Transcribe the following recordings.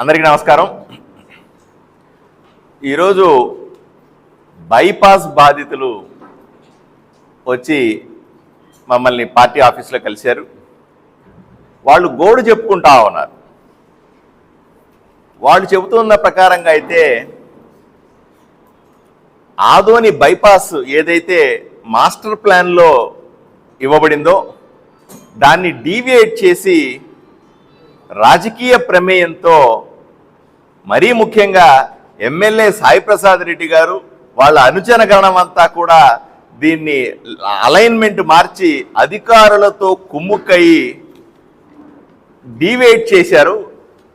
అందరికీ నమస్కారం. ఈరోజు బైపాస్ బాధితులు వచ్చి మమ్మల్ని పార్టీ ఆఫీస్లో కలిశారు. వాళ్ళు గోడు చెప్పుకుంటా ఉన్నారు. వాళ్ళు చెబుతున్న ప్రకారంగా అయితే ఆదోని బైపాస్ ఏదైతే మాస్టర్ ప్లాన్లో ఇవ్వబడిందో దాన్ని డీవియేట్ చేసి రాజకీయ ప్రమేయంతో మరీ ముఖ్యంగా ఎమ్మెల్యే సాయి ప్రసాద్ రెడ్డి గారు వాళ్ళ అనుచర అంతా కూడా దీన్ని అలైన్మెంట్ మార్చి అధికారులతో కుమ్ముక్కయి డీవేట్ చేశారు.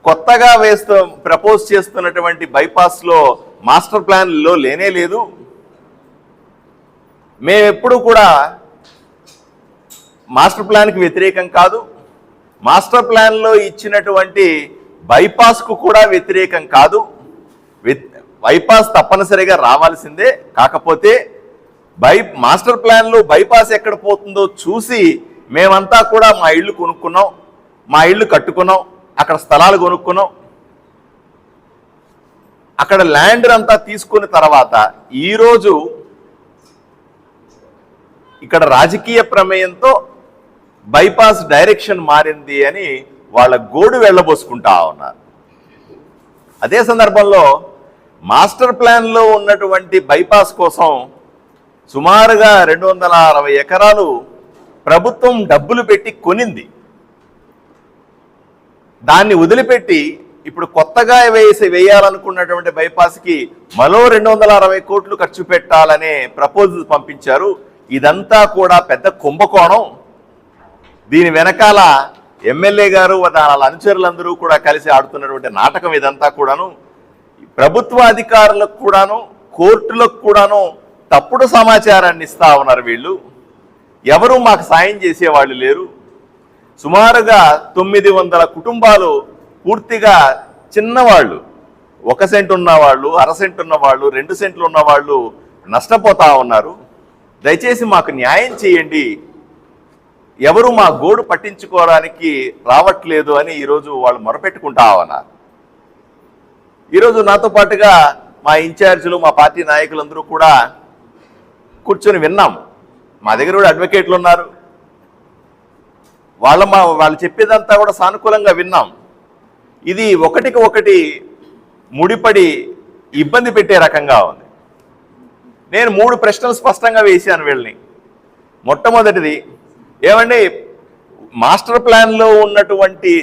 కొత్తగా వేస్తూ ప్రపోజ్ చేస్తున్నటువంటి బైపాస్లో మాస్టర్ ప్లాన్లో లేనే లేదు. మేమెప్పుడు కూడా మాస్టర్ ప్లాన్కి వ్యతిరేకం కాదు. మాస్టర్ ప్లాన్లో ఇచ్చినటువంటి బైపాస్కు కూడా వ్యతిరేకం కాదు. బైపాస్ తప్పనిసరిగా రావాల్సిందే. కాకపోతే బై మాస్టర్ ప్లాన్లో బైపాస్ ఎక్కడ పోతుందో చూసి మేమంతా కూడా మా ఇల్లు కొనుక్కున్నాం. మా ఇల్లు కట్టుకున్నాం. అక్కడ స్థలాలు కొనుక్కున్నాం. అక్కడ ల్యాండ్ అంతా తీసుకున్న తర్వాత ఈరోజు ఇక్కడ రాజకీయ ప్రమేయంతో బైపాస్ డైరెక్షన్ మారింది అని వాళ్ళ గోడు వెళ్ళబోసుకుంటా ఉన్నారు. అదే సందర్భంలో మాస్టర్ ప్లాన్లో ఉన్నటువంటి బైపాస్ కోసం సుమారుగా రెండు వందల అరవై ఎకరాలు ప్రభుత్వం డబ్బులు పెట్టి కొనింది. దాన్ని వదిలిపెట్టి ఇప్పుడు కొత్తగా వేసి వేయాలనుకున్నటువంటి బైపాస్కి మరో రెండు వందల అరవై కోట్లు ఖర్చు పెట్టాలనే ప్రపోజల్ పంపించారు. ఇదంతా కూడా పెద్ద కుంభకోణం. దీని వెనకాల ఎమ్మెల్యే గారు వాళ్ళ అనుచరులందరూ కూడా కలిసి ఆడుతున్నటువంటి నాటకం ఇదంతా కూడాను. ప్రభుత్వ అధికారులకు కూడాను కోర్టులకు కూడాను తప్పుడు సమాచారాన్ని ఇస్తా ఉన్నారు వీళ్ళు. ఎవరు మాకు సాయం చేసేవాళ్ళు లేరు. సుమారుగా తొమ్మిది వందల కుటుంబాలు పూర్తిగా చిన్నవాళ్ళు ఒక సెంట్ ఉన్నవాళ్ళు అర సెంట్ ఉన్నవాళ్ళు రెండు సెంట్లు ఉన్నవాళ్ళు నష్టపోతా ఉన్నారు. దయచేసి మాకు న్యాయం చేయండి. ఎవరు మా గోడు పట్టించుకోవడానికి రావట్లేదు అని ఈరోజు వాళ్ళు మొరపెట్టుకుంటా ఉన్నారు. ఈరోజు నాతో పాటుగా మా ఇన్ఛార్జీలు మా పార్టీ నాయకులందరూ కూడా కూర్చొని విన్నాం. మా దగ్గర కూడా అడ్వకేట్లు ఉన్నారు. వాళ్ళ మా వాళ్ళు చెప్పేదంతా కూడా సానుకూలంగా విన్నాం. ఇది ఒకటికి ఒకటి ముడిపడి ఇబ్బంది పెట్టే రకంగా ఉంది. నేను మూడు ప్రశ్నలు స్పష్టంగా వేశాను వీళ్ళని. మొట్టమొదటిది ఏమండి మాస్టర్ ప్లాన్లో ఉన్నటువంటి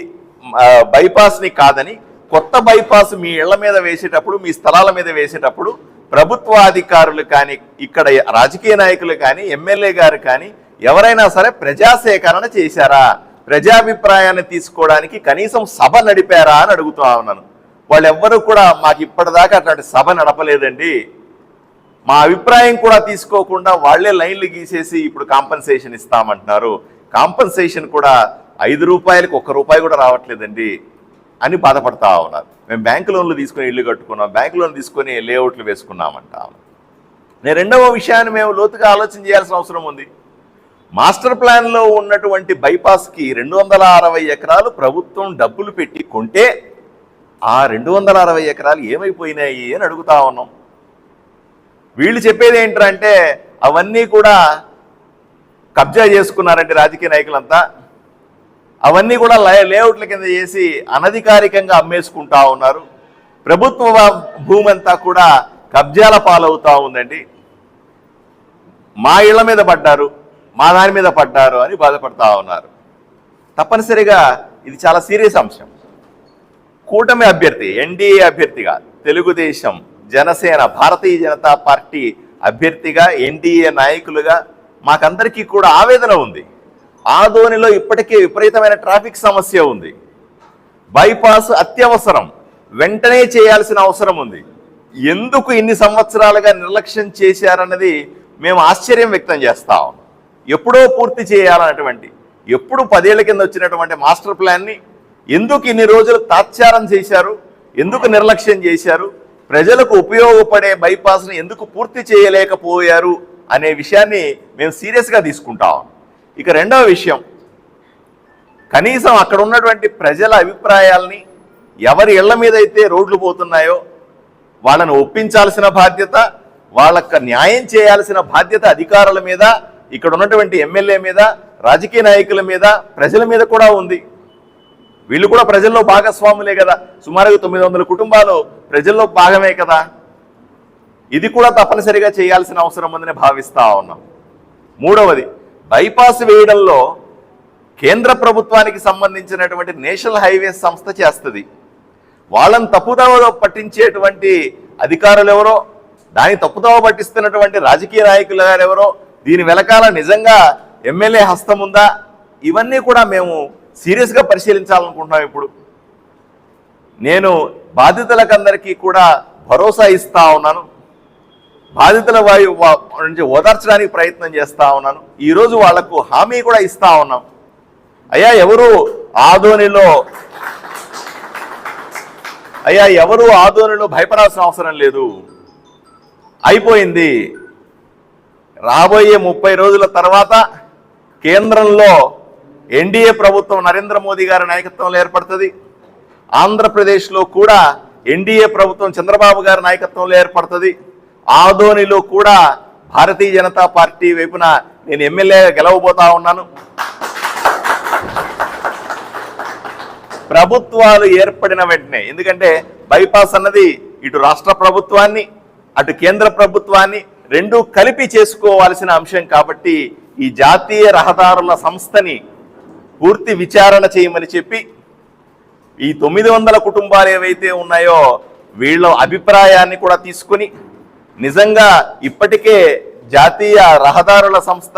బైపాస్ని కాదని కొత్త బైపాస్ మీ ఇళ్ళ మీద వేసేటప్పుడు మీ స్థలాల మీద వేసేటప్పుడు ప్రభుత్వ అధికారులు కానీ ఇక్కడ రాజకీయ నాయకులు కానీ ఎమ్మెల్యే గారు కానీ ఎవరైనా సరే ప్రజాసేకరణ చేశారా? ప్రజాభిప్రాయాన్ని తీసుకోవడానికి కనీసం సభ నడిపారా అని అడుగుతా ఉన్నాను. వాళ్ళెవ్వరూ కూడా మాకు ఇప్పటిదాకా అట్లాంటి సభ నడపలేదండి. మా అభిప్రాయం కూడా తీసుకోకుండా వాళ్ళే లైన్లు గీసేసి ఇప్పుడు కాంపన్సేషన్ ఇస్తామంటున్నారు. కాంపన్సేషన్ కూడా ఐదు రూపాయలకు ఒక్క రూపాయి కూడా రావట్లేదండి అని బాధపడతా ఉన్నారు. మేము బ్యాంకు లోన్లు తీసుకొని ఇల్లు కట్టుకున్నాం బ్యాంకు లోన్ తీసుకొని లేఅవుట్లు వేసుకున్నామంటా నేను రెండవ విషయాన్ని మేము లోతుగా ఆలోచన చేయాల్సిన అవసరం ఉంది. మాస్టర్ ప్లాన్లో ఉన్నటువంటి బైపాస్కి రెండు వందల అరవై ఎకరాలు ప్రభుత్వం డబ్బులు పెట్టి కొంటే ఆ రెండు వందల అరవై ఎకరాలు ఏమైపోయినాయి అని అడుగుతా ఉన్నాం. వీళ్ళు చెప్పేది ఏంటంటే అవన్నీ కూడా కబ్జా చేసుకున్నారంటే రాజకీయ నాయకులంతా. అవన్నీ కూడా లే- లేఅవుట్ల కింద చేసి అనధికారికంగా అమ్మేసుకుంటా ఉన్నారు. ప్రభుత్వ భూమి అంతా కూడా కబ్జాల పాలవుతూ ఉందండి. మా ఇళ్ళ మీద పడ్డారు మా దాని మీద పడ్డారు అని బాధపడతా ఉన్నారు. తప్పనిసరిగా ఇది చాలా సీరియస్ అంశం. కూటమి అభ్యర్థి ఎన్డీఏ అభ్యర్థిగా తెలుగుదేశం జనసేన భారతీయ జనతా పార్టీ అభ్యర్థిగా ఎన్డీఏ నాయకులుగా మాకందరికీ కూడా ఆవేదన ఉంది. ఆదోనిలో ఇప్పటికే విపరీతమైన ట్రాఫిక్ సమస్య ఉంది. బైపాస్ అత్యవసరం. వెంటనే చేయాల్సిన అవసరం ఉంది. ఎందుకు ఇన్ని సంవత్సరాలుగా నిర్లక్ష్యం చేశారన్నది మేము ఆశ్చర్యం వ్యక్తం చేస్తాం ఎప్పుడో పూర్తి చేయాలన్నటువంటి ఎప్పుడు పదేళ్ళ కింద వచ్చినటువంటి మాస్టర్ ప్లాన్ని ఎందుకు ఇన్ని రోజులు తాత్సారం చేశారు? ఎందుకు నిర్లక్ష్యం చేశారు? ప్రజలకు ఉపయోగపడే బైపాస్ని ఎందుకు పూర్తి చేయలేకపోయారు అనే విషయాన్ని మేము సీరియస్గా తీసుకుంటాం. ఇక రెండవ విషయం కనీసం అక్కడ ఉన్నటువంటి ప్రజల అభిప్రాయాల్ని ఎవరి ఇళ్ళ మీద అయితే రోడ్లు పోతున్నాయో వాళ్ళని ఒప్పించాల్సిన బాధ్యత వాళ్ళకు న్యాయం చేయాల్సిన బాధ్యత అధికారుల మీద ఇక్కడ ఉన్నటువంటి ఎమ్మెల్యే మీద రాజకీయ నాయకుల మీద ప్రజల మీద కూడా ఉంది. వీళ్ళు కూడా ప్రజల్లో భాగస్వాములే కదా. సుమారుగా తొమ్మిది వందల కుటుంబాలు ప్రజల్లో భాగమే కదా. ఇది కూడా తప్పనిసరిగా చేయాల్సిన అవసరం ఉందని భావిస్తా ఉన్నాం. మూడవది బైపాస్ వేయడంలో కేంద్ర ప్రభుత్వానికి సంబంధించినటువంటి నేషనల్ హైవేస్ సంస్థ చేస్తుంది. వాళ్ళని తప్పుదోవ పట్టించేటువంటి అధికారులు ఎవరో దాని తప్పుదోవ పట్టిస్తున్నటువంటి రాజకీయ నాయకులు గారు ఎవరో దీని వెనకాల నిజంగా ఎమ్మెల్యే హస్తం ఉందా? ఇవన్నీ కూడా మేము సీరియస్గా పరిశీలించాలనుకుంటున్నాం ఇప్పుడు. నేను బాధితులకందరికీ కూడా భరోసా ఇస్తా ఉన్నాను. బాధితుల వాయు నుంచి ఓదార్చడానికి ప్రయత్నం చేస్తూ ఉన్నాను. ఈరోజు వాళ్ళకు హామీ కూడా ఇస్తా ఉన్నాం. అయ్యా ఎవరు ఆదోనిలో అయ్యా ఎవరు ఆదోనిలో భయపడాల్సిన అవసరం లేదు. అయిపోయింది. రాబోయే ముప్పై రోజుల తర్వాత కేంద్రంలో ఎన్డీఏ ప్రభుత్వం నరేంద్ర మోదీ గారి నాయకత్వంలో ఏర్పడుతుంది. ఆంధ్రప్రదేశ్లో కూడా ఎన్డీఏ ప్రభుత్వం చంద్రబాబు గారి నాయకత్వంలో ఏర్పడుతుంది. ఆదోనిలో కూడా భారతీయ జనతా పార్టీ వైపున నేను ఎమ్మెల్యే గెలవబోతా ఉన్నాను. ప్రభుత్వాలు ఏర్పడిన వెంటనే ఎందుకంటే బైపాస్ అన్నది ఇటు రాష్ట్ర ప్రభుత్వాన్ని అటు కేంద్ర ప్రభుత్వాన్ని రెండు కలిపి చేసుకోవాల్సిన అంశం కాబట్టి ఈ జాతీయ రహదారుల సంస్థని పూర్తి విచారణ చేయమని చెప్పి ఈ తొమ్మిది వందల కుటుంబాలు ఏవైతే ఉన్నాయో వీళ్ళ అభిప్రాయాన్ని కూడా తీసుకుని నిజంగా ఇప్పటికే జాతీయ రహదారుల సంస్థ